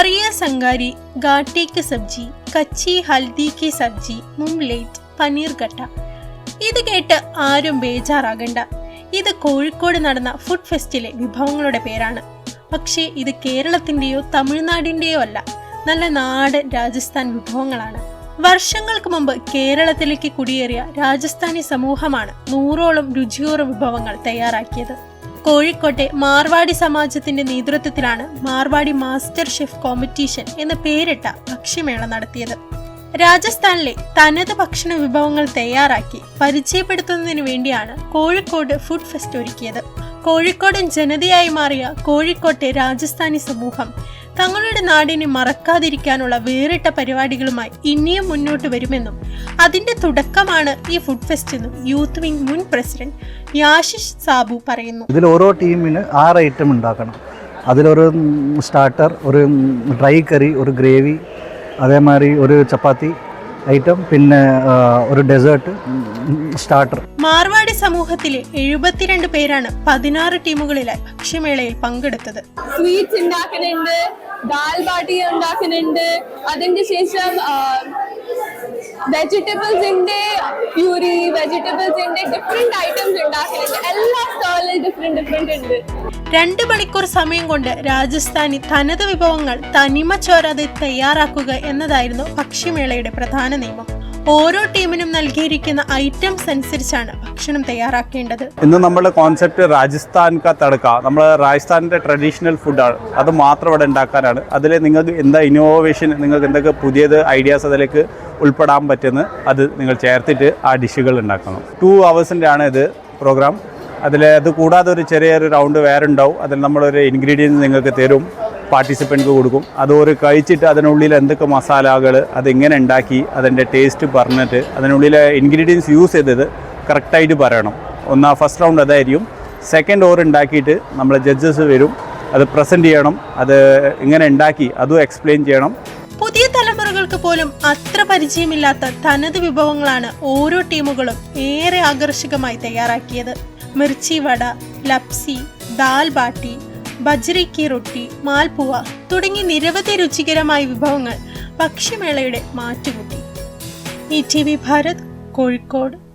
കറിയ സംഗാരി ഗാട്ടിക്ക് സബ്ജി കച്ചി ഹൽദിക്ക് സബ്ജി മുംലേറ്റ് പനീർ കട്ട. ഇത് കേട്ട് ആരും ബേജാറാകണ്ട. ഇത് കോഴിക്കോട് നടന്ന ഫുഡ് ഫെസ്റ്റിലെ വിഭവങ്ങളുടെ പേരാണ്. പക്ഷേ ഇത് കേരളത്തിന്റെയോ തമിഴ്നാടിന്റെയോ അല്ല. നല്ല നാടൻ രാജസ്ഥാൻ വിഭവങ്ങളാണ്. വർഷങ്ങൾക്ക് മുമ്പ് കേരളത്തിലേക്ക് കുടിയേറിയ രാജസ്ഥാനി സമൂഹമാണ് നൂറോളം രുചിയോറ വിഭവങ്ങൾ തയ്യാറാക്കിയത്. കോഴിക്കോട്ടെ മാർവാടി സമാജത്തിന്റെ നേതൃത്വത്തിലാണ് മാർവാടി മാസ്റ്റർ ഷെഫ് കോമ്പറ്റീഷൻ എന്ന പേരിട്ട ഭക്ഷ്യമേള നടത്തിയത്. രാജസ്ഥാനിലെ തനത് ഭക്ഷണ വിഭവങ്ങൾ തയ്യാറാക്കി പരിചയപ്പെടുത്തുന്നതിനു വേണ്ടിയാണ് കോഴിക്കോട് ഫുഡ് ഫെസ്റ്റ് ഒരുക്കിയത്. കോഴിക്കോടൻ ജനതയായി മാറിയ കോഴിക്കോട്ടെ രാജസ്ഥാനി സമൂഹം തങ്ങളുടെ നാടിനെ മറക്കാതിരിക്കാനുള്ള വേറിട്ട പരിപാടികളുമായി ഇനിയും മുന്നോട്ട് വരുമെന്നും അതിന്റെ തുടക്കമാണ് ഈ ഫുഡ് ഫെസ്റ്റ് എന്നും യൂത്ത് വിംഗ് മുൻ പ്രസിഡന്റ് യാഷിഷ് സാബു പറയുന്നു. ഇതിൽ ഓരോ ടീമിന് ആറ് ഐറ്റം ഉണ്ടാക്കണം. അതിലൊരു സ്റ്റാർട്ടർ ഒരു ഡ്രൈ കറി ഒരു ഗ്രേവി അതേമാതിരി ഒരു ചപ്പാത്തി ഐറ്റം പിന്നെ ഒരു ഡെസേർട്ട് സ്റ്റാർട്ടർ മാർവാടി സമൂഹത്തിലെ എഴുപത്തിരണ്ട് പേരാണ് പതിനാറ് ടീമുകളിലായി ഭക്ഷ്യമേളയിൽ പങ്കെടുത്തത്. സ്വീറ്റ്സ് ഉണ്ടാക്കുന്നുണ്ട് ദാൽ ബാട്ടി ഉണ്ടാക്കുന്നുണ്ട്. അതിന്റെ ശേഷം വെജിറ്റബിൾസിന്റെ പ്യൂരി വെജിറ്റബിൾസിന്റെ ഡിഫറെന്റ് ഐറ്റംസ് ഉണ്ടാക്കുന്നുണ്ട്. എല്ലാ സ്റ്റോളിൽ ഡിഫറെന്റ് ഡിഫറെന്റ് ഉണ്ട്. രണ്ട് മണിക്കൂർ സമയം കൊണ്ട് രാജസ്ഥാനി തനത് വിഭവങ്ങൾ തനിമ ചോരാതെ തയ്യാറാക്കുക എന്നതായിരുന്നു ഭക്ഷ്യമേളയുടെ പ്രധാന നിയമം. ഓരോ ടീമിനും നൽകിയിരിക്കുന്ന ഐറ്റംസ് അനുസരിച്ചാണ് ഭക്ഷണം തയ്യാറാക്കേണ്ടത്. ഇന്ന് നമ്മുടെ കോൺസെപ്റ്റ് രാജസ്ഥാൻ കാ തടക്ക നമ്മൾ രാജസ്ഥാനിന്റെ ട്രഡീഷണൽ ഫുഡാണ് അത് മാത്രം ഇവിടെ ഉണ്ടാക്കാനാണ്. അതിൽ നിങ്ങൾക്ക് എന്താ ഇന്നോവേഷൻ നിങ്ങൾക്ക് എന്തൊക്കെ പുതിയത് ഐഡിയാസ് അതിലേക്ക് ഉൾപ്പെടാൻ പറ്റുന്ന അത് നിങ്ങൾ ചേർത്തിട്ട് ആ ഡിഷുകൾ ഉണ്ടാക്കണം. ടു അവേഴ്സിന്റെ ആണ് ഇത് പ്രോഗ്രാം അതിൽ അത് കൂടാതെ ഒരു ചെറിയൊരു റൗണ്ട് വേറെ ഉണ്ടാവും. അതിൽ നമ്മളൊരു ഇൻഗ്രീഡിയൻസ് നിങ്ങൾക്ക് തരും. പാർട്ടിസിപ്പന്റ് കൊടുക്കും. അത് ഒരു കഴിച്ചിട്ട് അതിനുള്ളിൽ എന്തൊക്കെ മസാലകൾ അതെങ്ങനെ ഉണ്ടാക്കി അതിന്റെ ടേസ്റ്റ് പറഞ്ഞിട്ട് അതിനുള്ളിലെ ഇൻഗ്രീഡിയൻസ് യൂസ് ചെയ്തത് കറക്റ്റായിട്ട് പറയണം. ഒന്നാ ഫസ്റ്റ് റൗണ്ട് അതായിരിക്കും. സെക്കൻഡ് ഓവർ ഉണ്ടാക്കിയിട്ട് നമ്മൾ ജഡ്ജസ് വരും. അത് പ്രസന്റ് ചെയ്യണം. അത് ഇങ്ങനെ ഉണ്ടാക്കി അതും എക്സ്പ്ലെയിൻ ചെയ്യണം. പുതിയ തലമുറകൾക്ക് പോലും അത്ര പരിചയമില്ലാത്ത തനത് വിഭവങ്ങളാണ് ഓരോ ടീമുകളും ഏറെ ആകർഷകമായി തയ്യാറാക്കിയത്. മിർച്ചി വട ലപ്സി ദാൽ ബാട്ടി ബജ്രി കി റൊട്ടി മാൽപുവ തുടങ്ങി നിരവധി രുചികരമായ വിഭവങ്ങൾ ഭക്ഷ്യമേളയുടെ മാറ്റുകൂട്ടി. E T V Bharat Kozhikode.